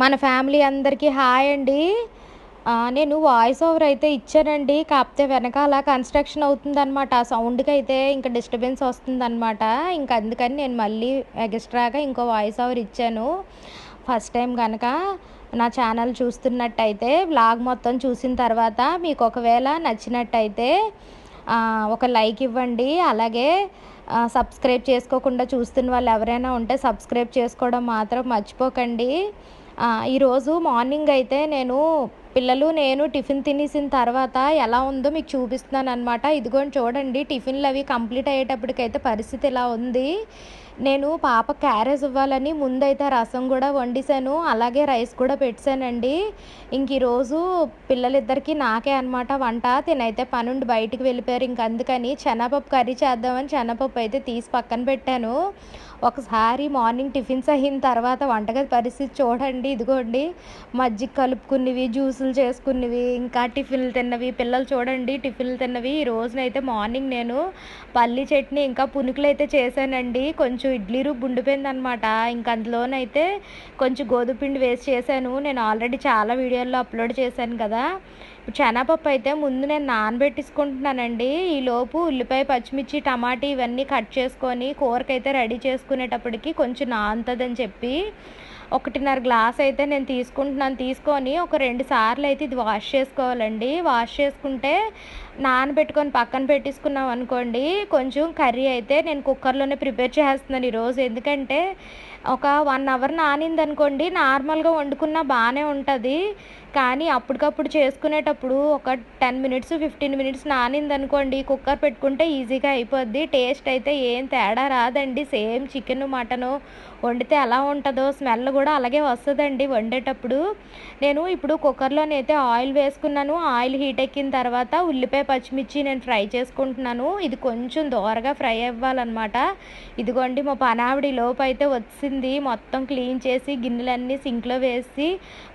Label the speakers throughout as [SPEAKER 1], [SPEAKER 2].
[SPEAKER 1] మన ఫ్యామిలీ అందరికీ హాయ్ అండి. నేను వాయిస్ ఓవర్ అయితే ఇచ్చానండి. కాకపోతే వెనకాల కన్స్ట్రక్షన్ అవుతుందన్నమాట. ఆ సౌండ్కి అయితే ఇంకా డిస్టర్బెన్స్ వస్తుందన్నమాట. ఇంకా అందుకని నేను మళ్ళీ ఎక్స్ట్రాగా ఇంకో వాయిస్ ఓవర్ ఇచ్చాను. ఫస్ట్ టైం కనుక నా ఛానల్ చూస్తున్నట్టయితే వ్లాగ్ మొత్తం చూసిన తర్వాత మీకు ఒకవేళ నచ్చినట్టయితే ఒక లైక్ ఇవ్వండి. అలాగే సబ్స్క్రైబ్ చేసుకోకుండా చూస్తున్న వాళ్ళు ఎవరైనా ఉంటే సబ్స్క్రైబ్ చేసుకోవడం మాత్రం మర్చిపోకండి. ఈరోజు మార్నింగ్ అయితే నేను పిల్లలు నేను టిఫిన్ తినేసిన తర్వాత ఎలా ఉందో మీకు చూపిస్తున్నాను అనమాట ఇదిగోండి చూడండి టిఫిన్లు అవి కంప్లీట్ అయ్యేటప్పటికైతే పరిస్థితి ఇలా ఉంది. నేను పాప క్యారేజ్ ఇవ్వాలని ముందైతే రసం కూడా వండిసాను అలాగే రైస్ కూడా పెట్టానండి. ఇంక ఈరోజు పిల్లలిద్దరికీ నాకే అనమాట వంట తినైతే పనుండి బయటికి వెళ్ళిపోయారు ఇంక అందుకని శనగపప్పు కర్రీ చేద్దామని శనగపప్పు అయితే తీసి పక్కన పెట్టాను. ఒకసారి మార్నింగ్ టిఫిన్స్ అయిన తర్వాత వంటగది పరిస్థితి చూడండి ఇదిగోండి. మజ్జిగ కలుపుకున్నవి జ్యూసులు చేసుకున్నవి ఇంకా టిఫిన్లు తిన్నవి. పిల్లలు చూడండి టిఫిన్లు తిన్నవి. ఈ రోజునైతే మార్నింగ్ నేను పల్లి చట్నీ ఇంకా పునుకులు అయితే చేశానండి. కొంచెం ఇడ్లీ రూపు ఉండిపోయిందనమాట ఇంకా అందులోనైతే కొంచెం గోధుమ పిండి వేసి చేశాను. నేను ఆల్రెడీ చాలా వీడియోల్లో అప్లోడ్ చేశాను కదా. శనగపప్పు అయితే ముందు నేను నానబెట్టేసుకుంటున్నానండి. ఈ లోపు ఉల్లిపాయ పచ్చిమిర్చి టమాటా ఇవన్నీ కట్ చేసుకొని కూరకైతే రెడీ చేసుకునేటప్పటికి కొంచెం నానుతుందని చెప్పి ఒకటిన్నర గ్లాస్ అయితే నేను తీసుకుంటున్నాను. తీసుకొని ఒక రెండు సార్లు అయితే ఇది వాష్ చేసుకోవాలండి. వాష్ చేసుకుంటే నానబెట్టుకొని పక్కన పెట్టేసుకున్నాం అనుకోండి కొంచెం కర్రీ అయితే నేను కుక్కర్లోనే ప్రిపేర్ చేస్తున్నాను ఈరోజు. ఎందుకంటే ఒక వన్ అవర్ నానింది అనుకోండి నార్మల్గా వండుకున్నా బాగానే ఉంటుంది. కానీ అప్పటికప్పుడు చేసుకునేటప్పుడు ఒక టెన్ మినిట్స్ ఫిఫ్టీన్ మినిట్స్ నానింది అనుకోండి కుక్కర్ పెట్టుకుంటే ఈజీగా అయిపోద్ది. టేస్ట్ అయితే ఏం తేడా రాదండి. సేమ్ చికెన్ మటను వండితే ఎలా ఉంటుందో స్మెల్ కూడా అలాగే వస్తుందండి వండేటప్పుడు. నేను ఇప్పుడు కుక్కర్లోనైతే ఆయిల్ వేసుకున్నాను. ఆయిల్ హీట్ ఎక్కిన తర్వాత ఉల్లిపాయ పచ్చిమిర్చి నేను ఫ్రై చేసుకుంటున్నాను. ఇది కొంచెం దోరగా ఫ్రై అవ్వాలన్నమాట. ఇదిగోండి మా పనావిడి లోపు అయితే వచ్చింది. మొత్తం క్లీన్ చేసి గిన్నెలన్నీ సింక్లో వేసి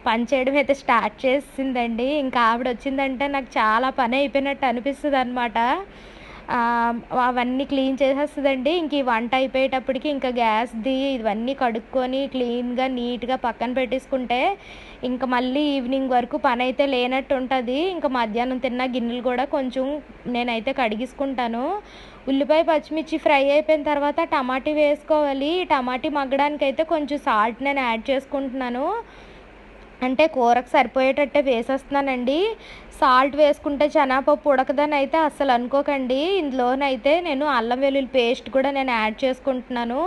[SPEAKER 1] పని చేయడం అయితే స్టార్ట్ చేసిందండి. ఇంకా ఆవిడ వచ్చిందంటే నాకు చాలా పని అయిపోయినట్టు అనిపిస్తుంది అనమాట అవన్నీ క్లీన్ చేసేస్తుందండి. ఇంక ఈ వంట అయిపోయేటప్పటికి ఇంకా గ్యాస్ది ఇవన్నీ కడుక్కొని క్లీన్గా నీట్గా పక్కన పెట్టేసుకుంటే ఇంకా మళ్ళీ ఈవినింగ్ వరకు పని అయితే లేనట్టు ఉంటుంది ఇంకా మధ్యాహ్నం తిన్న గిన్నెలు కూడా కొంచెం నేనైతే కడిగిసుకుంటాను. ఉల్లిపాయ పచ్చిమిర్చి ఫ్రై అయిపోయిన తర్వాత టమాటీ వేసుకోవాలి. టమాటీ మగ్గడానికి అయితే కొంచెం సాల్ట్ నేను యాడ్ చేసుకుంటున్నాను. అంటే కూరకు సరిపోయేటట్టే వేసేస్తున్నానండి. సాల్ట్ వేసుకుంటే చెనాపప్పు ఉడకదని అయితే అస్సలు అనుకోకండి. ఇందులోనైతే నేను అల్లం వెల్లుల్లి పేస్ట్ కూడా నేను యాడ్ చేసుకుంటున్నాను.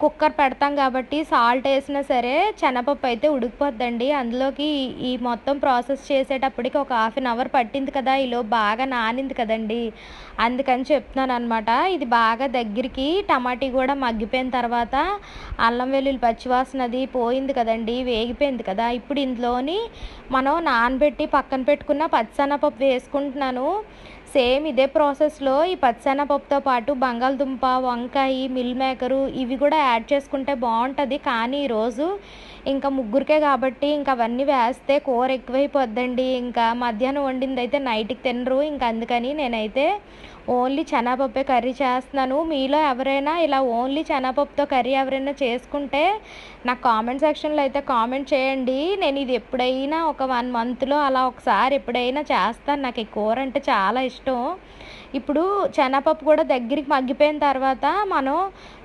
[SPEAKER 1] కుక్కర్ పెడతాం కాబట్టి సాల్ట్ వేసినా సరే శనగపప్పు అయితే ఉడికిపోద్దండి. అందులోకి ఈ- మొత్తం ప్రాసెస్ చేసేటప్పటికి ఒక హాఫ్ అన్ అవర్ పట్టింది కదా ఈలో బాగా నానింది కదండి. అందుకని చెప్తున్నాను అనమాట ఇది బాగా దగ్గరికి టమాటీ కూడా మగ్గిపోయిన తర్వాత అల్లం వెల్లుల్లి పచ్చివాసన అది పోయింది కదండి వేగిపోయింది కదా. ఇప్పుడు ఇందులోని మనం నానబెట్టి పక్కన పెట్టుకున్న పచ్చనపప్పు వేసుకుంటున్నాను. సేమ్ ఇదే ప్రాసెస్లో ఈ పచ్చనపప్పుతో పాటు బంగాళదుంప వంకాయ మిల్ మేకరు ఇవి కూడా యాడ్ చేసుకుంటే బాగుంటుంది కానీ ఈరోజు ఇంకా ముగ్గురికే కాబట్టి ఇంకా అవన్నీ వేస్తే కూర ఎక్కువైపోద్దండి. ఇంకా మధ్యాహ్నం వండింది అయితే నైట్కి తినరు. ఇంకా అందుకని నేనైతే ఓన్లీ చెనాపప్పే కర్రీ చేస్తున్నాను. మీలో ఎవరైనా ఇలా ఓన్లీ శనగపప్పుతో కర్రీ ఎవరైనా చేసుకుంటే నాకు కామెంట్ సెక్షన్లో అయితే కామెంట్ చేయండి. నేను ఇది ఎప్పుడైనా ఒక వన్ మంత్లో అలా ఒకసారి ఎప్పుడైనా చేస్తాను. నాకు ఈ కూర అంటే చాలా ఇష్టం. ఇప్పుడు శనగపప్పు కూడా దగ్గరికి మగ్గిపోయిన తర్వాత మనం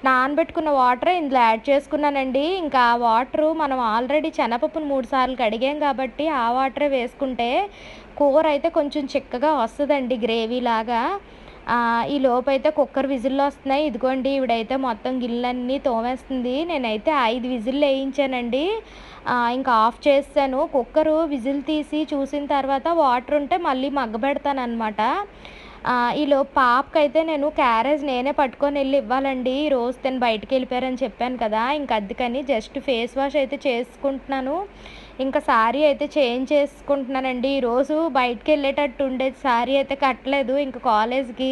[SPEAKER 1] నానబెట్టుకున్న వాటర్ ఇందులో యాడ్ చేసుకున్నానండి. ఇంకా ఆ వాటరు మనం ఆల్రెడీ శనగపప్పును మూడు సార్లు కడిగాం కాబట్టి ఆ వాటరే వేసుకుంటే కూర అయితే కొంచెం చిక్కగా వస్తుందండి గ్రేవీ లాగా. ఈ లోపు అయితే కుక్కర్ విజిల్లు వస్తున్నాయి. ఇదిగోండి ఇవిడైతే మొత్తం గిన్నెలన్నీ తోమేస్తుంది. నేనైతే ఐదు విజిల్లు వేయించానండి. ఇంకా ఆఫ్ చేస్తాను. కుక్కరు విజిల్ తీసి చూసిన తర్వాత వాటర్ ఉంటే మళ్ళీ మగ్గబెడతాను అనమాట ఈలో పాపకైతే నేను క్యారేజ్ నేనే పట్టుకొని వెళ్ళి ఇవ్వాలండి. ఈ రోజు తను బయటికి వెళ్ళిపోయారని చెప్పాను కదా ఇంకా అందుకని జస్ట్ ఫేస్ వాష్ అయితే చేసుకుంటున్నాను. ఇంకా శారీ అయితే చేంజ్ చేసుకుంటున్నానండి. ఈరోజు బయటికి వెళ్ళేటట్టు ఉండేది శారీ అయితే కట్టలేదు. ఇంకా కాలేజ్కి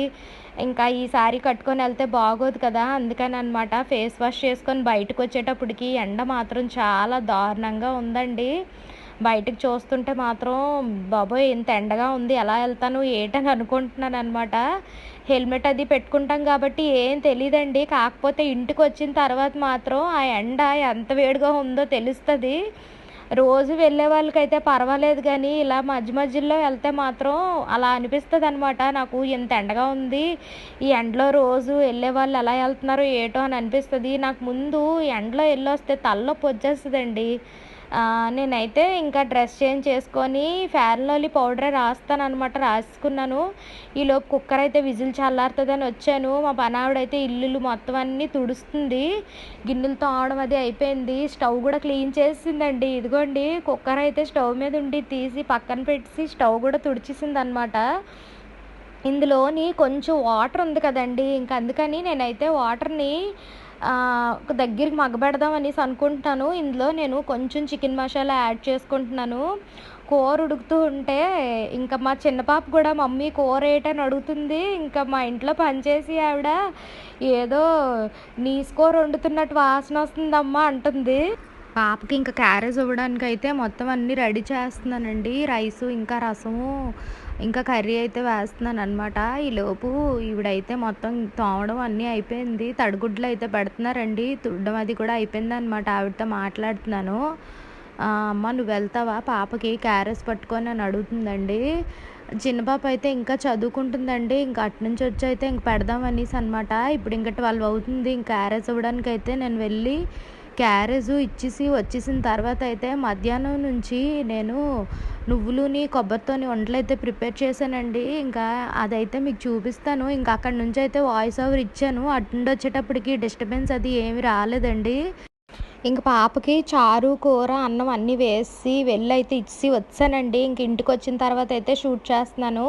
[SPEAKER 1] ఇంకా ఈ శారీ కట్టుకొని వెళ్తే బాగోదు కదా అందుకని అనమాట ఫేస్ వాష్ చేసుకొని బయటకు వచ్చేటప్పటికి ఎండ మాత్రం చాలా దారుణంగా ఉందండి. బయటకు చూస్తుంటే మాత్రం బాబోయ్ ఇంత ఎండగా ఉంది ఎలా వెళ్తాను ఏటని అనుకుంటున్నాను అనమాట హెల్మెట్ అది పెట్టుకుంటాం కాబట్టి ఏం తెలియదండి కాకపోతే ఇంటికి వచ్చిన తర్వాత మాత్రం ఆ ఎండ ఎంత వేడిగా ఉందో తెలుస్తుంది. రోజు వెళ్ళే వాళ్ళకైతే పర్వాలేదు కానీ ఇలా మధ్య మధ్యలో వెళ్తే మాత్రం అలా అనిపిస్తుంది అనమాట నాకు ఇంత ఎండగా ఉంది ఈ ఎండలో రోజు వెళ్ళే వాళ్ళు ఎలా వెళ్తున్నారో ఏటో అని అనిపిస్తుంది. నాకు ముందు ఎండలో వెళ్ళొస్తే తలనొప్పి వచ్చేస్తుందండి. నేనైతే ఇంకా డ్రెస్ చేంజ్ చేసుకొని ఫ్యాన్లోని పౌడరే రాస్తాను అనమాట రాసుకున్నాను. ఈలోపు కుక్కర్ అయితే విజిల్ చల్లారుతుందని వచ్చాను. మా పనావిడైతే ఇల్లులు మొత్తం అన్నీ తుడుస్తుంది. గిన్నెలతో ఆవడం అది అయిపోయింది. స్టవ్ కూడా క్లీన్ చేసిందండి. ఇదిగోండి కుక్కర్ అయితే స్టవ్ మీద ఉండి తీసి పక్కన పెట్టి స్టవ్ కూడా తుడిచేసింది అనమాట ఇందులోని కొంచెం వాటర్ ఉంది కదండి. ఇంక అందుకని నేనైతే వాటర్ని ఒక దగ్గరికి మగ్గబెడదాం అనేసి అనుకుంటున్నాను. ఇందులో నేను కొంచెం చికెన్ మసాలా యాడ్ చేసుకుంటున్నాను. కూర ఉడుకుతూ ఉంటే ఇంకా మా చిన్న పాప కూడా మమ్మీ కూర ఏటని అడుగుతుంది. ఇంకా మా ఇంట్లో పనిచేసి ఆవిడ ఏదో నీసు కూర వండుతున్నట్టు వాసన వస్తుందమ్మా అంటుంది. పాపకి ఇంకా క్యారేజ్ ఇవ్వడానికి అయితే మొత్తం అన్నీ రెడీ చేస్తున్నానండి. రైసు ఇంకా రసము ఇంకా కర్రీ అయితే వేస్తున్నాను అనమాట ఈలోపు ఈవిడైతే మొత్తం తోమడం అన్నీ అయిపోయింది. తడిగుడ్లు అయితే పెడుతున్నారండి. తుడ్డం అది కూడా అయిపోయింది అనమాట ఆవిడతో మాట్లాడుతున్నాను. అమ్మ నువ్వు వెళ్తావా? పాపకి క్యారెస్ పట్టుకొని అని అడుగుతుందండి. చిన్న పాప అయితే ఇంకా చదువుకుంటుందండి. ఇంకా అటు నుంచి వచ్చి అయితే ఇంక పెడదాం అనేసి అనమాట ఇప్పుడు ఇంకా ట్వెల్వ్ అవుతుంది. ఇంకా క్యారెస్ ఇవ్వడానికి అయితే నేను వెళ్ళి క్యారేజ్ ఇచ్చేసి వచ్చేసిన తర్వాత అయితే మధ్యాహ్నం నుంచి నేను నువ్వులుని కొబ్బరితోని వంటలు అయితే ప్రిపేర్ చేశానండి. ఇంకా అదైతే మీకు చూపిస్తాను. ఇంకా అక్కడ నుంచి అయితే వాయిస్ ఓవర్ ఇచ్చాను. అటుండి వచ్చేటప్పటికి డిస్టర్బెన్స్ అది ఏమి రాలేదండి. ఇంక పాపకి చారు కూర అన్నం అన్నీ వేసి వెళ్ళి అయితే ఇచ్చి వచ్చానండి. ఇంక ఇంటికి వచ్చిన తర్వాత అయితే షూట్ చేస్తున్నాను.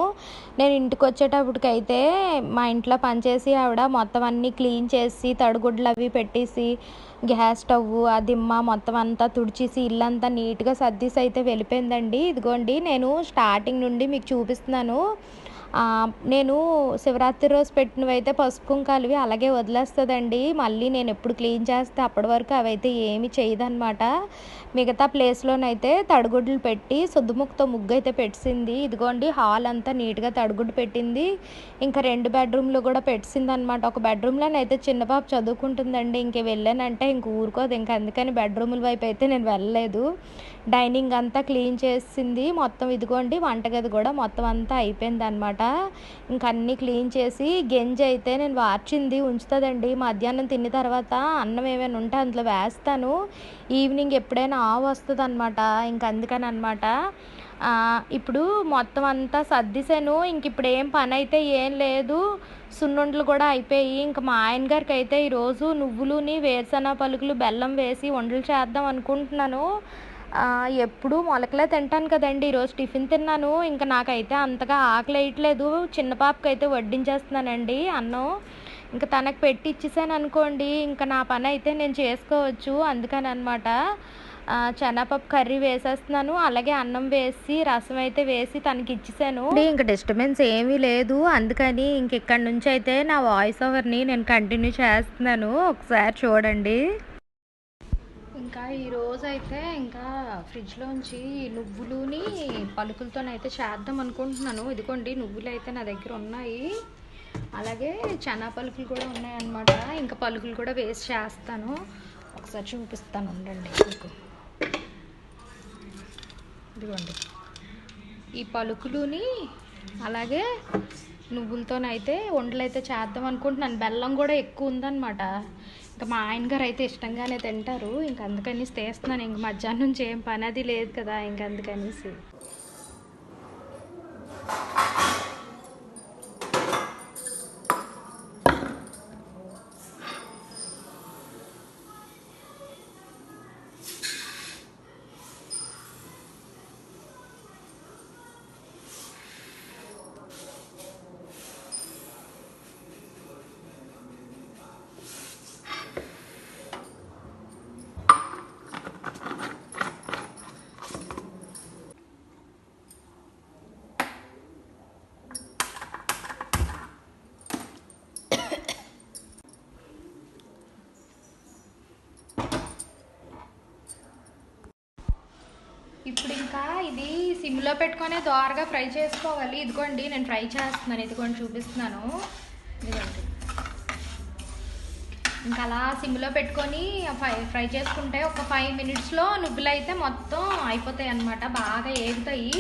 [SPEAKER 1] నేను ఇంటికి వచ్చేటప్పటికైతే మా ఇంట్లో పనిచేసి ఆవిడ మొత్తం అన్నీ క్లీన్ చేసి తడిగుడ్లు అవి పెట్టేసి గ్యాస్ స్టవ్ ఆ దిమ్మ మొత్తం అంతా తుడిచేసి ఇల్లంతా నీట్గా సర్దిస్ అయితే వెళ్ళిపోయిందండి. ఇదిగోండి నేను స్టార్టింగ్ నుండి మీకు చూపిస్తున్నాను. నేను శివరాత్రి రోజు పెట్టినవి అయితే పసుపు కుంకాలవి అలాగే వదిలేస్తుందండి. మళ్ళీ నేను ఎప్పుడు క్లీన్ చేస్తే అప్పటి వరకు అవైతే ఏమి చేయదనమాట మిగతా ప్లేస్లోనైతే తడిగుడ్లు పెట్టి సుద్దుముక్కతో ముగ్గు అయితే పెట్టింది ఇదిగోండి హాల్ అంతా నీట్గా తడిగుడ్డు పెట్టింది. ఇంకా రెండు బెడ్రూమ్లు కూడా పెట్టింది అనమాట ఒక బెడ్రూమ్లోనైతే చిన్న పాప చదువుకుంటుందండి. ఇంక వెళ్ళానంటే ఇంక ఊరుకోదు. ఇంకా అందుకని బెడ్రూముల వైపు అయితే నేను వెళ్ళలేదు. డైనింగ్ అంతా క్లీన్ చేసింది. మొత్తం ఇదిగోండి వంటగది కూడా మొత్తం అంతా అయిపోయింది అనమాట ఇంక అన్నీ క్లీన్ చేసి గెంజి అయితే నేను వార్చింది ఉంచుతుందండి. మధ్యాహ్నం తిన్న తర్వాత అన్నం ఏమైనా ఉంటే అందులో వేస్తాను. ఈవినింగ్ ఎప్పుడైనా ఆవు వస్తుంది అనమాట ఇంక అందుకని అనమాట ఇప్పుడు మొత్తం అంతా సర్దిసాను ఇంక ఇప్పుడు ఏం పని అయితే ఏం లేదు. సున్నుండలు కూడా అయిపోయి ఇంకా మా ఆయన గారికి అయితే ఈరోజు నువ్వులుని వేరుశెనగ పలుకులు బెల్లం వేసి వండలు చేద్దాం అనుకుంటున్నాను. ఎప్పుడు మొలకలే తింటాను కదండి. ఈరోజు టిఫిన్ తిన్నాను. ఇంకా నాకైతే అంతగా ఆకలి వేయట్లేదు చిన్న పాపకి అయితే వడ్డించేస్తున్నానండి అన్నం. ఇంకా తనకు పెట్టి ఇచ్చేసాను అనుకోండి ఇంకా నా పని అయితే నేను చేసుకోవచ్చు అందుకని అనమాట శనగపప్పు కర్రీ వేసేస్తున్నాను. అలాగే అన్నం వేసి రసం అయితే వేసి తనకి ఇచ్చేసాను. ఇంకా డిస్టర్బెన్స్ ఏమీ లేదు. అందుకని ఇంక ఇక్కడ నుంచి అయితే నా వాయిస్ ఓవర్ని నేను కంటిన్యూ చేస్తున్నాను. ఒకసారి చూడండి. ఇంకా ఈరోజు అయితే ఇంకా ఫ్రిడ్జ్లోంచి నువ్వులుని పలుకులతోనైతే చేద్దాం అనుకుంటున్నాను. ఇదిగోండి నువ్వులు అయితే నా దగ్గర ఉన్నాయి. అలాగే చనా పలుకులు కూడా ఉన్నాయన్నమాట. ఇంకా పలుకులు కూడా వేస్ట్ చేస్తాను. ఒకసారి చూపిస్తాను ఉండండి. మీకు ఇదిగోండి. ఈ పలుకులుని అలాగే నువ్వులతోనైతే వండలు అయితే చేద్దాం అనుకుంటున్నాను. బెల్లం కూడా ఎక్కువ ఉందన్నమాట. ఇంకా మా ఆయన గారు అయితే ఇష్టంగానే తింటారు. ఇంకా అందుకని తీస్తున్నాను. ఇంక మధ్యాహ్నం నుంచి ఏం పని అది లేదు కదా ఇంక అందుకనేసి ఇప్పుడు ఇంకా ఇది సిమ్లో పెట్టుకొని దోరగా ఫ్రై చేసుకోవాలి. ఇదిగోండి నేను ఫ్రై చేస్తున్నాను. ఇదిగోండి చూపిస్తున్నాను. ఇదిగోండి. ఇంకా అలా సిమ్లో పెట్టుకొని ఫ్రై ఫ్రై చేసుకుంటే ఒక ఫైవ్ మినిట్స్లో నువ్వులు అయితే మొత్తం అయిపోతాయి అన్నమాట బాగా ఏగుతాయి.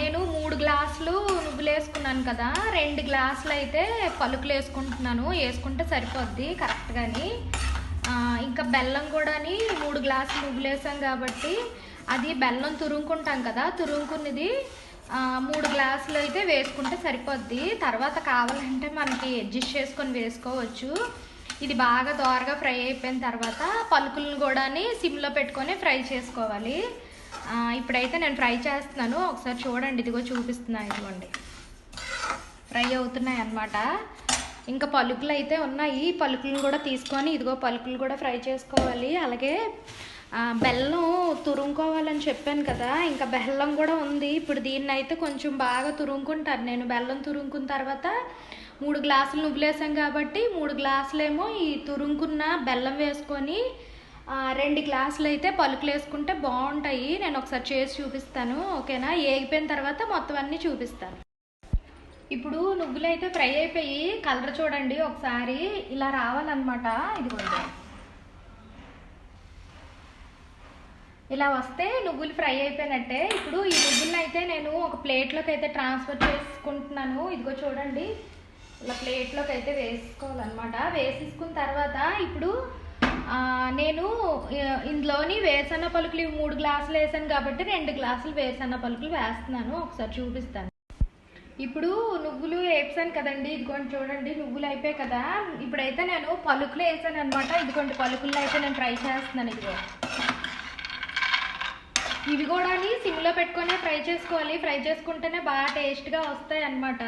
[SPEAKER 1] నేను మూడు గ్లాసులు నువ్వులు వేసుకున్నాను కదా. రెండు గ్లాసులు అయితే పలుకులు వేసుకుంటున్నాను వేసుకుంటే సరిపోద్ది కరెక్ట్గాని. ఇంకా బెల్లం కూడాని మూడు గ్లాసులు నువ్వులు వేసాం కాబట్టి అది బెల్లం తురుముకుంటాం కదా తురుముకున్నది మూడు గ్లాసులు అయితే వేసుకుంటే సరిపోద్ది. తర్వాత కావాలంటే మనకి అడ్జస్ట్ చేసుకొని వేసుకోవచ్చు. ఇది బాగా దోరగా ఫ్రై అయిపోయిన తర్వాత పలుకులను కూడాని సిమ్లో పెట్టుకొని ఫ్రై చేసుకోవాలి. ఇప్పుడైతే నేను ఫ్రై చేస్తున్నాను. ఒకసారి చూడండి ఇదిగో చూపిస్తున్నా ఇదిగోండి. ఫ్రై అవుతున్నాయి అన్నమాట. ఇంకా పలుకులు అయితే ఉన్నాయి. పలుకులను కూడా తీసుకొని ఇదిగో పలుకులు కూడా ఫ్రై చేసుకోవాలి. అలాగే బెల్లం తురుముకోవాలని చెప్పాను కదా ఇంకా బెల్లం కూడా ఉంది. ఇప్పుడు దీన్ని అయితే కొంచెం బాగా తురుముకుంటాను నేను బెల్లం తురుముకున్న తర్వాత మూడు గ్లాసులు నువ్వులేసాం కాబట్టి మూడు గ్లాసులేమో ఈ తురుముకున్న బెల్లం వేసుకొని రెండు గ్లాసులు అయితే పలుకులు వేసుకుంటే బాగుంటాయి. నేను ఒకసారి చేసి చూపిస్తాను ఓకేనా? ఏగిపోయిన తర్వాత మొత్తం అన్నీ చూపిస్తాను. ఇప్పుడు నువ్వులు అయితే ఫ్రై అయిపోయి కలర్ చూడండి ఒకసారి. ఇలా రావాలన్నమాట. ఇదిగోండి. ఇలా వస్తే నువ్వులు ఫ్రై అయిపోయినట్టే. ఇప్పుడు ఈ నువ్వులను అయితే నేను ఒక ప్లేట్లోకి అయితే ట్రాన్స్ఫర్ చేసుకుంటున్నాను. ఇదిగో చూడండి. ఇలా ప్లేట్లోకి అయితే వేసుకోవాలన్నమాట. వేసేసుకున్న తర్వాత ఇప్పుడు నేను ఇందులోని వేసన్న పలుకులు మూడు గ్లాసులు వేసాను కాబట్టి రెండు గ్లాసులు వేసన్న పలుకులు వేస్తున్నాను. ఒకసారి చూపిస్తాను. ఇప్పుడు నువ్వులు వేసాను కదండి. ఇదిగోండి చూడండి. నువ్వులు అయిపోయాయి కదా. ఇప్పుడైతే నేను పలుకులు వేసాను అనమాట ఇదిగోండి పలుకుల్లో అయితే నేను ట్రై చేస్తున్నాను. ఇదిగో. ఇవి కూడా సిమ్లో పెట్టుకొని ఫ్రై చేసుకోవాలి. ఫ్రై చేసుకుంటేనే బాగా టేస్ట్గా వస్తాయి అనమాట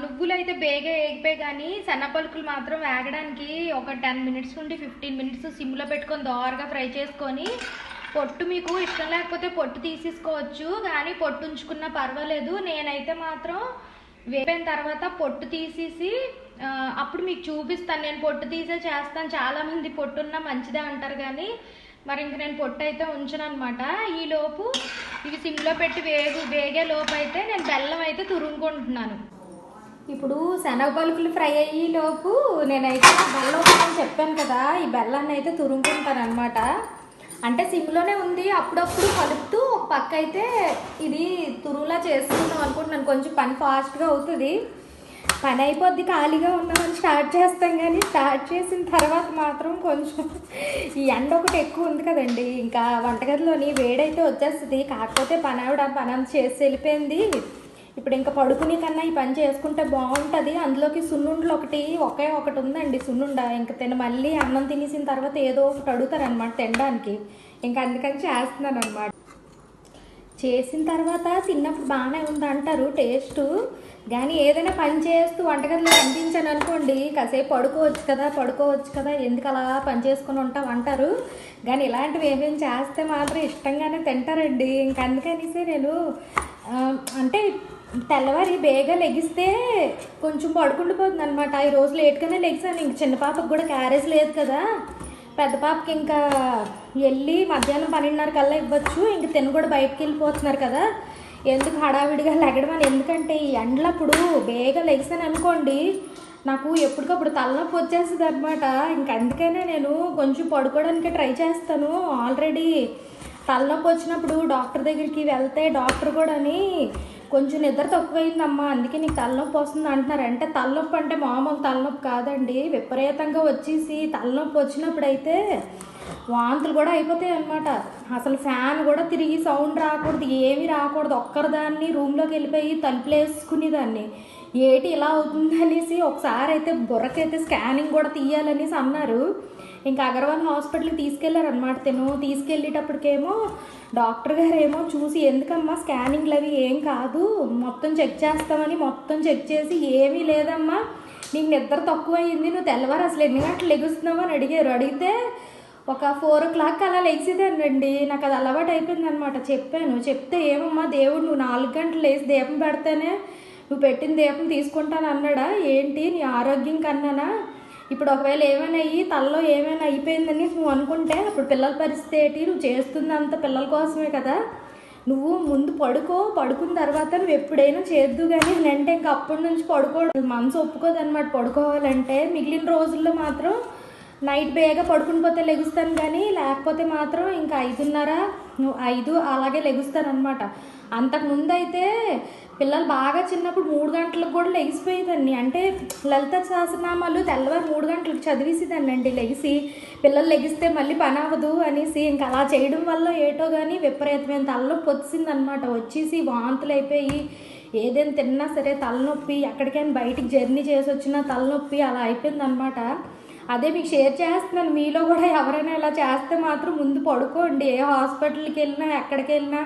[SPEAKER 1] నువ్వులు అయితే బేగా వేగిపోయి కానీ సన్నపలుకులు మాత్రం వేగడానికి ఒక టెన్ మినిట్స్ నుండి ఫిఫ్టీన్ మినిట్స్ సిమ్లో పెట్టుకొని దోరగా ఫ్రై చేసుకొని పొట్టు మీకు ఇష్టం లేకపోతే పొట్టు తీసేసుకోవచ్చు కానీ పొట్టు ఉంచుకున్నా పర్వాలేదు. నేనైతే మాత్రం వేపిన తర్వాత పొట్టు తీసేసి అప్పుడు మీకు చూపిస్తాను. నేను పొట్టు తీసే చేస్తాను. చాలామంది పొట్టున్నా మంచిదే అంటారు కానీ మరి ఇంక నేను పొట్టు అయితే ఉంచను అనమాట ఈ లోపు ఇవి సిమ్లో పెట్టి వేగు వేగే లోపు అయితే నేను బెల్లం అయితే తురుముకుంటున్నాను. ఇప్పుడు శనగ పలుకులు ఫ్రై అయ్యే లోపు నేనైతే బెల్లం ఉందని చెప్పాను కదా ఈ బెల్లాన్ని అయితే తురుముకుంటాను అనమాట అంటే సిమ్లోనే ఉంది అప్పుడప్పుడు కలుపుతూ ఒక పక్క అయితే ఇది తురుములా చేసుకుందాం అనుకుంటున్నాను. కొంచెం పని ఫాస్ట్గా అవుతుంది. పని అయిపోద్ది ఖాళీగా ఉన్నామని స్టార్ట్ చేస్తాం కానీ స్టార్ట్ చేసిన తర్వాత మాత్రం కొంచెం ఈ ఎండ ఒకటి ఎక్కువ ఉంది కదండి. ఇంకా వంటగదిలోని వేడైతే వచ్చేస్తుంది. కాకపోతే పని ఆవిడ పని చేసి వెళ్ళిపోయింది. ఇప్పుడు ఇంకా పడుకునే కన్నా ఈ పని చేసుకుంటే బాగుంటుంది. అందులోకి సున్నుండలు ఒకటి ఒకే ఒకటి ఉందండి సున్నుండ. ఇంకా తిన మళ్ళీ అన్నం తినేసిన తర్వాత ఏదో ఒకటి అడుగుతారనమాట తినడానికి. ఇంకా అందుకని చేస్తున్నాను అనమాట చేసిన తర్వాత తిన్నప్పుడు బాగానే ఉంది అంటారు టేస్ట్ కానీ ఏదైనా పని చేస్తూ వంటగదిలో కనిపించాను అనుకోండి కాసేపు పడుకోవచ్చు కదా పడుకోవచ్చు కదా ఎందుకు అలా పని చేసుకుని ఉంటాం అంటారు. కానీ ఇలాంటివి ఏమేమి చేస్తే మాత్రం ఇష్టంగానే తింటారండి. ఇంక అందుకనేసి నేను అంటే తెల్లవారి బేగా లెగిస్తే కొంచెం పడుకుండిపోతుంది అనమాట ఈ రోజు లేట్గానే లెగిసాను. ఇంక చిన్న పాపకు కూడా క్యారేజ్ లేదు కదా. పెద్ద పాపకి ఇంకా వెళ్ళి మధ్యాహ్నం పన్నెండున్నర కల్లా ఇవ్వచ్చు. ఇంక తిని కూడా బయటకు వెళ్ళిపోతున్నారు కదా. ఎందుకు హడావిడిగా లెగడం అని ఎందుకంటే ఈ ఎండలప్పుడు బేగా లెగిసాను అనుకోండి నాకు ఎప్పటికప్పుడు తలనొప్పి వచ్చేస్తుంది అనమాట ఇంక అందుకనే నేను కొంచెం పడుకోవడానికి ట్రై చేస్తాను. ఆల్రెడీ తలనొప్పి వచ్చినప్పుడు డాక్టర్ దగ్గరికి వెళ్తే డాక్టర్ కూడాని కొంచెం నిద్ర తక్కువైందమ్మా అందుకే నీకు తలనొప్పి వస్తుంది అంటున్నారు. అంటే తలనొప్పి అంటే మామూలు తలనొప్పి కాదండి. విపరీతంగా వచ్చేసి తలనొప్పి వచ్చినప్పుడు అయితే వాంతులు కూడా అయిపోతాయి అనమాట అసలు ఫ్యాన్ కూడా తిరిగి సౌండ్ రాకూడదు ఏమీ రాకూడదు. ఒక్కరిదాన్ని రూమ్లోకి వెళ్ళిపోయి తలుపులు వేసుకునేదాన్ని. ఏటి ఇలా అవుతుంది అనేసి ఒకసారి అయితే బుర్రకైతే స్కానింగ్ కూడా తీయాలనేసి అన్నారు. ఇంకా అగర్వాల్ హాస్పిటల్కి తీసుకెళ్ళారనమాట తను. తీసుకెళ్ళేటప్పటికేమో డాక్టర్ గారు ఏమో చూసి ఎందుకమ్మా స్కానింగ్లు అవి? ఏం కాదు. మొత్తం చెక్ చేస్తామని మొత్తం చెక్ చేసి ఏమీ లేదమ్మా. నీకు నిద్ర తక్కువ అయింది నువ్వు తెల్లవారు అసలు ఎన్ని గంటలు లెగుస్తున్నావు? అని అడిగారు. అడిగితే ఒక ఫోర్ ఓ క్లాక్ అలా లెగిసేదానండి నాకు అది అలవాటు అయిపోయింది అనమాట చెప్పాను చెప్తే ఏమమ్మా దేవుడు నువ్వు నాలుగు గంటలు లేచి దీపం పెడితేనే నువ్వు పెట్టిన దీపం తీసుకుంటాను అన్నాడా? ఏంటి నీ ఆరోగ్యం కన్నానా? ఇప్పుడు ఒకవేళ ఏమైనా అయ్యి తలలో ఏమైనా అయిపోయిందని నువ్వు అనుకుంటే అప్పుడు పిల్లల పరిస్థితి ఏంటి? నువ్వు చేస్తుంది అంత పిల్లల కోసమే కదా. నువ్వు ముందు పడుకో పడుకున్న తర్వాత నువ్వు ఎప్పుడైనా చేద్దు కానీ నేను అంటే ఇంక అప్పటి నుంచి పడుకోవడం. మనసు ఒప్పుకోదన్నమాట పడుకోవాలంటే. మిగిలిన రోజుల్లో మాత్రం నైట్ బేగా పడుకుని పోతే లెగుస్తాను కానీ లేకపోతే మాత్రం ఇంకా ఐదున్నర ఐదు అలాగే లెగుస్తాను అనమాట అంతకుముందు అయితే పిల్లలు బాగా చిన్నప్పుడు మూడు గంటలకు కూడా లెగిసిపోయేదాన్ని. అంటే లలిత శాసనామాలు తెల్లవారు మూడు గంటలకు చదివేసేదాన్ని అండి. లెగిసి పిల్లలు లెగిస్తే మళ్ళీ పని అవ్వదు అనేసి ఇంకా అలా చేయడం వల్ల ఏటో కానీ విపరీతమైన తలనొప్పి వచ్చిందనమాట వచ్చేసి వాంతులు అయిపోయి ఏదైనా తిన్నా సరే తలనొప్పి ఎక్కడికైనా బయటికి జర్నీ చేసి వచ్చినా తలనొప్పి అలా అయిపోయిందనమాట అదే మీకు షేర్ చేస్తున్నాను. మీలో కూడా ఎవరైనా ఇలా చేస్తే మాత్రం ముందు పడుకోండి. ఏ హాస్పిటల్కి వెళ్ళినా ఎక్కడికి వెళ్ళినా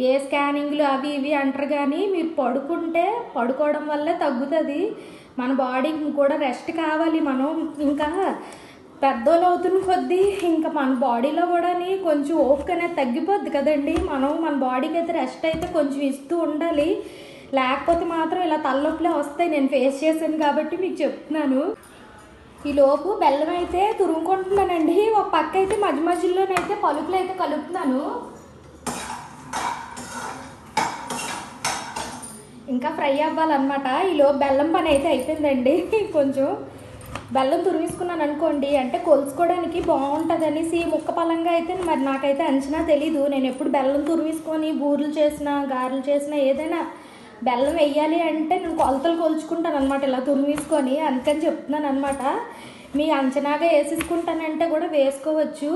[SPEAKER 1] ఏ స్కానింగ్లు అవి ఇవి అంటారు కానీ మీరు పడుకుంటే పడుకోవడం వల్లే తగ్గుతుంది. మన బాడీకి కూడా రెస్ట్ కావాలి మనం. ఇంకా పెద్దోళ్ళు అవుతున్న కొద్దీ ఇంకా మన బాడీలో కూడా కొంచెం ఓపిక అనేది తగ్గిపోద్ది కదండి. మనం మన బాడీకి అయితే రెస్ట్ అయితే కొంచెం ఇస్తూ ఉండాలి. లేకపోతే మాత్రం ఇలా తలనొప్పులే వస్తాయి. నేను ఫేస్ చేశాను కాబట్టి మీకు చెప్తున్నాను. ఈలోపు బెల్లం అయితే తురుముకుంటున్నానండి. ఒక పక్క అయితే మధ్య మధ్యలోనైతే పలుకులు అయితే కలుపుతున్నాను. ఇంకా ఫ్రై అవ్వాలన్నమాట. ఈలోపు బెల్లం పని అయితే అయిపోయిందండి. కొంచెం బెల్లం తురిమేసుకున్నాను అనుకోండి. అంటే కొలుసుకోవడానికి బాగుంటుంది అనేసి ముక్క పలంగా అయితే మరి నాకైతే అంచనా తెలీదు. నేను ఎప్పుడు బెల్లం తురిమిసుకొని బూరెలు చేసినా గారెలు చేసినా ఏదైనా బెల్లం వేయాలి అంటే నేను కొలతలు కొలుచుకుంటాను అనమాట ఇలా తురిమేసుకొని అందుకని చెప్తున్నాను అనమాట మీ అంచనాగా వేసేసుకుంటానంటే కూడా వేసుకోవచ్చు.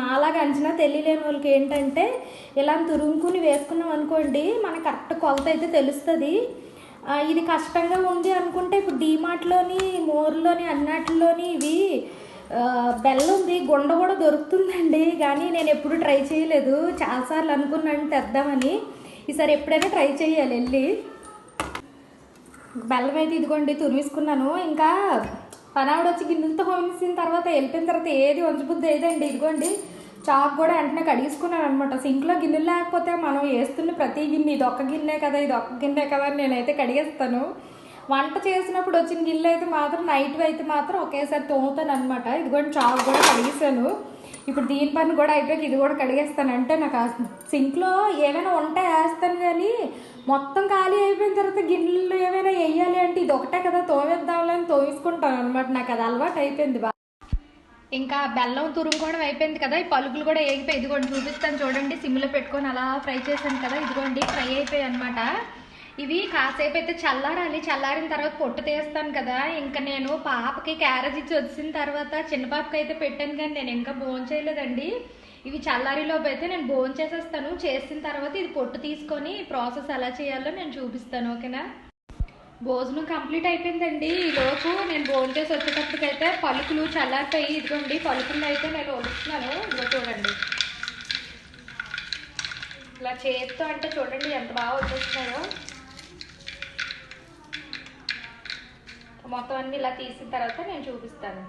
[SPEAKER 1] నాలాగా అంచనా తెలియలేని వాళ్ళకి ఏంటంటే ఇలా తురుముకుని వేసుకున్నాం అనుకోండి మన కరెక్ట్ కొలత అయితే తెలుస్తుంది. ఇది కష్టంగా ఉంది అనుకుంటే ఇప్పుడు డీమార్ట్లోని మోర్లోని అన్నాటిలోని ఇవి బెల్లం బెల్లంది గుండ కూడా దొరుకుతుందండి. కానీ నేను ఎప్పుడు ట్రై చేయలేదు. చాలాసార్లు అనుకున్నాను తెద్దామని. ఈసారి ఎప్పుడైనా ట్రై చేయాలి వెళ్ళి. బెల్లం అయితే ఇదిగోండి తురిమిసుకున్నాను ఇంకా పనావిడ వచ్చి గిన్నెలతో హోమిసిన తర్వాత వెళ్ళిపోయిన తర్వాత ఏది వంచబుద్ధి ఏదండి ఇదిగోండి చాక్ కూడా వెంటనే కడిగేసుకున్నాను అనమాట సింక్లో గిన్నెలు లేకపోతే మనం వేస్తున్న ప్రతి గిన్నె ఇది ఒక్క గిన్నె కదా ఇది ఒక్క గిన్నె కదా అని నేనైతే కడిగేస్తాను. వంట చేసినప్పుడు వచ్చిన గిన్నెలు అయితే మాత్రం నైట్ అయితే మాత్రం ఒకేసారి తోముతాను అనమాట ఇదిగోండి చాక్ కూడా కడిగేసాను ఇప్పుడు దీని పని కూడా అయిపోయాక ఇది కూడా కడిగేస్తాను అంటే నాకు సింక్లో ఏమైనా ఉంటే వేస్తాను కానీ మొత్తం ఖాళీ అయిపోయిన తర్వాత గిన్నెలు ఏమైనా వేయాలి అంటే ఇది ఒకటే కదా తోమేద్దాంలే అని తోమేసుకుంటాను అనమాట నాకు అది అలవాటు అయిపోయింది బాగా ఇంకా బెల్లం తురుముకోవడం అయిపోయింది కదా ఈ పలుకులు కూడా వేగిపోయి ఇదిగోండి చూపిస్తాను చూడండి సిమ్లో పెట్టుకొని అలా ఫ్రై చేశాను కదా ఇదిగోండి ఫ్రై అయిపోయాయి అనమాట ఇవి కాసేపు అయితే చల్లారాలి. చల్లారిన తర్వాత పొట్టు తీస్తాను కదా. ఇంకా నేను పాపకి క్యారేజ్ ఇచ్చి వచ్చిన తర్వాత చిన్న పాపకి అయితే పెట్టాను కానీ నేను ఇంకా భోజనం చేయలేదండి. ఇవి చల్లారిలోపు అయితే నేను భోజనం చేసేస్తాను. చేసిన తర్వాత ఇది పొట్టు తీసుకొని ప్రాసెస్ ఎలా చేయాలో నేను చూపిస్తాను ఓకేనా? భోజనం కంప్లీట్ అయిపోయిందండి. ఈ నేను భోజనం చేసి వచ్చేటప్పటికైతే పలుకులు చల్లారిపోయి ఇదిగోండి పలుకులు అయితే నేను వలుస్తున్నాను ఇదిగో చూడండి. ఇలా చేత్తో అంటే చూడండి ఎంత బాగా వచ్చేస్తున్నాయో. మొత్తం అన్ని ఇలా తీసిన తర్వాత నేను చూపిస్తాను.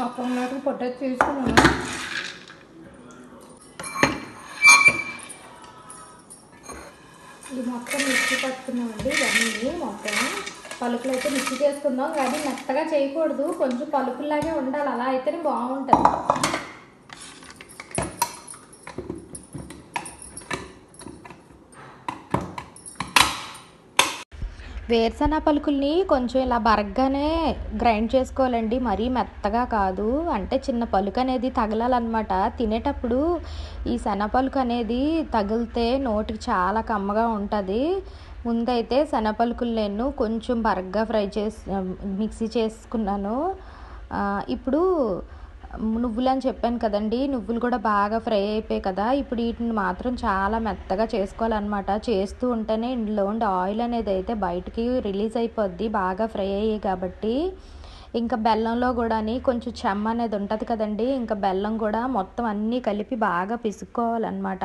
[SPEAKER 1] మొత్తం నాకు పొట్ట తీసుకున్నాను ఇది మొత్తం మిక్సీ పట్టుకున్నామండి ఇవన్నీ మొత్తం పలుకులు అయితే మిక్సీ చేసుకుందాం. కానీ మెత్తగా చేయకూడదు. కొంచెం పలుకుల్లాగే ఉండాలి. అలా అయితేనే బాగుంటుంది. వేరుశనగ పలుకుల్ని కొంచెం ఇలా బరగ్గానే గ్రైండ్ చేసుకోవాలండి. మరీ మెత్తగా కాదు. అంటే చిన్న పలుకు అనేది తగలాలన్నమాట. తినేటప్పుడు ఈ శనపలుకు అనేది తగిలితే నోటికి చాలా కమ్మగా ఉంటుంది. ముందైతే శనపలుకులు నేను కొంచెం బరగ్గా ఫ్రై చేసి మిక్సీ చేసుకున్నాను. ఇప్పుడు నువ్వులు అని చెప్పాను కదండి. నువ్వులు కూడా బాగా ఫ్రై అయిపోయాయి కదా. ఇప్పుడు వీటిని మాత్రం చాలా మెత్తగా చేసుకోవాలన్నమాట. చేస్తూ ఉంటేనే ఇందులో ఉండే ఆయిల్ అనేది అయితే బయటికి రిలీజ్ అయిపోద్ది. బాగా ఫ్రై అయ్యాయి కాబట్టి. ఇంకా బెల్లంలో కూడాని కొంచెం చెమ్మ అనేది ఉంటుంది కదండి. ఇంకా బెల్లం కూడా మొత్తం అన్నీ కలిపి బాగా పిసుక్కోవాలన్నమాట.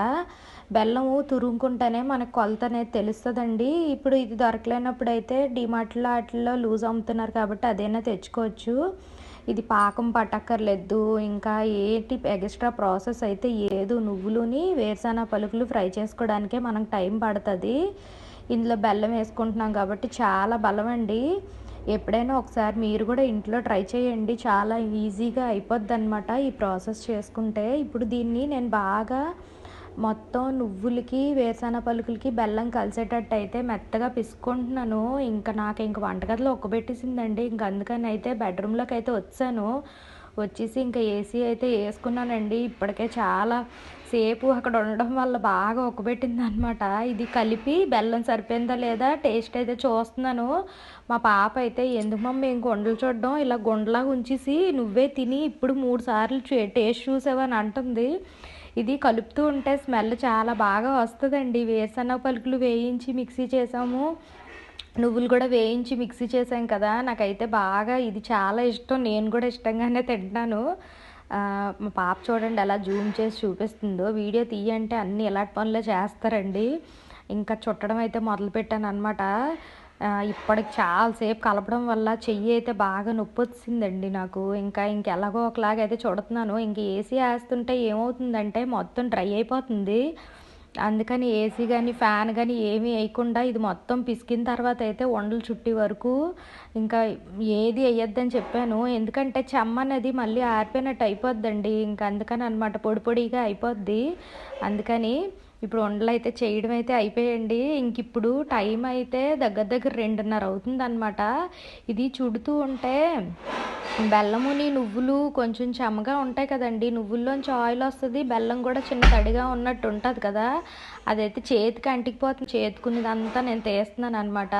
[SPEAKER 1] బెల్లము తురుముకుంటేనే మనకు కొలత అనేది తెలుస్తుందండి. ఇప్పుడు ఇది దొరకలేనప్పుడు అయితే డిమార్ట్లో వాటిల్లో లూజ్ అమ్ముతున్నారు కాబట్టి అదైనా తెచ్చుకోవచ్చు. ఇది పాకం పట్టక్కర్లేదు. ఇంకా ఏంటి ఎక్స్ట్రా ప్రాసెస్ అయితే ఏదో. నువ్వులుని వేరుశనగ పలుకులు ఫ్రై చేసుకోవడానికే మనకు టైం పడుతుంది. ఇందులో బెల్లం వేసుకుంటున్నాం కాబట్టి చాలా బలం అండి ఎప్పుడైనా ఒకసారి మీరు కూడా ఇంట్లో ట్రై చేయండి. చాలా ఈజీగా అయిపోద్ది అనమాట ఈ ప్రాసెస్ చేసుకుంటే. ఇప్పుడు దీన్ని నేను బాగా మొత్తం నువ్వులకి వేరుశెనగ పలుకులకి బెల్లం కలిసేటట్టు అయితే మెత్తగా పిసుకుంటున్నాను ఇంకా నాకు ఇంక వంటగదిలో ఒక్కబెట్టేసిందండి ఇంక అందుకని అయితే బెడ్రూమ్లోకి అయితే వచ్చాను. వచ్చేసి ఇంకా ఏసీ అయితే వేసుకున్నానండి. ఇప్పటికే చాలా సేపు అక్కడ ఉండడం వల్ల బాగా ఒక్కబెట్టింది అనమాట ఇది కలిపి బెల్లం సరిపోయిందా లేదా టేస్ట్ అయితే చూస్తున్నాను. మా పాప అయితే ఎందుకు మమ్మీ ఇంక గుండలు చూడడం? ఇలా గుండెలాగా ఉంచేసి నువ్వే తిని ఇప్పుడు మూడు సార్లు టేస్ట్ చూసావని అంటుంది. ఇది కలుపుతూ ఉంటే స్మెల్ చాలా బాగా వస్తుందండి. వేరుశనగ పలుకులు వేయించి మిక్సీ చేసాము. నువ్వులు కూడా వేయించి మిక్సీ చేసాం కదా. నాకైతే బాగా ఇది చాలా ఇష్టం. నేను కూడా ఇష్టంగానే తింటాను. మా పాప చూడండి అలా జూమ్ చేసి చూపిస్తుందో. వీడియో తీయంటే అన్ని ఇలాంటి పనులే చేస్తారండి. ఇంకా చుట్టడం అయితే మొదలు పెట్టాను అనమాట ఇప్పటికి చాలాసేపు కలపడం వల్ల చెయ్యి అయితే బాగా నొప్పి వచ్చిందండి నాకు. ఇంకా ఇంకెలాగో ఒకలాగా అయితే చూడుతున్నాను. ఇంక ఏసీ వేస్తుంటే ఏమవుతుందంటే మొత్తం డ్రై అయిపోతుంది. అందుకని ఏసీ కానీ ఫ్యాన్ కానీ ఏమీ వేయకుండా ఇది మొత్తం పిసికిన తర్వాత అయితే వండలు చుట్టి వరకు ఇంకా ఏది వేయొద్దని చెప్పాను. ఎందుకంటే చెమ్మ అనేది మళ్ళీ ఆరిపోయినట్టు అయిపోద్దండి. ఇంకా అందుకని అనమాట పొడి పొడిగా అయిపోద్ది. అందుకని ఇప్పుడు వంటలు అయితే చేయడం అయితే అయిపోయండి. ఇంక ఇప్పుడు టైం అయితే దగ్గర దగ్గర రెండున్నర అవుతుందన్నమాట. ఇది చుడుతూ ఉంటే బెల్లముని నువ్వులు కొంచెం చెమగా ఉంటాయి కదండి. నువ్వుల్లోంచి ఆయిల్ వస్తుంది బెల్లం కూడా చిన్న తడిగా ఉన్నట్టు ఉంటుంది కదా. అదైతే చేతికి అంటికిపోతుంది. చేతుకునేదంతా నేను తీస్తున్నాను అనమాట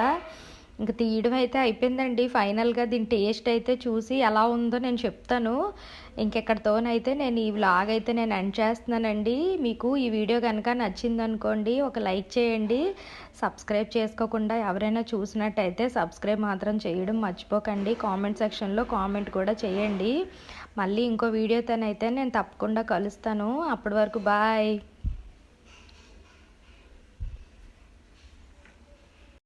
[SPEAKER 1] ఇంక తీయడం అయితే అయిపోయిందండి. ఫైనల్గా దీని టేస్ట్ అయితే చూసి ఎలా ఉందో నేను చెప్తాను. ఇంకెక్కడితోనైతే నేను ఈ వ్లాగ్ అయితే నేను ఎండ్ చేస్తున్నానండి. మీకు ఈ వీడియో కనుక నచ్చిందనుకోండి ఒక లైక్ చేయండి. సబ్స్క్రైబ్ చేసుకోకుండా ఎవరైనా చూసినట్టయితే సబ్స్క్రైబ్ మాత్రం చేయడం మర్చిపోకండి. కామెంట్ సెక్షన్లో కామెంట్ కూడా చేయండి. మళ్ళీ ఇంకో వీడియోతోనైతే నేను తప్పకుండా కలుస్తాను. అప్పటి వరకు బాయ్.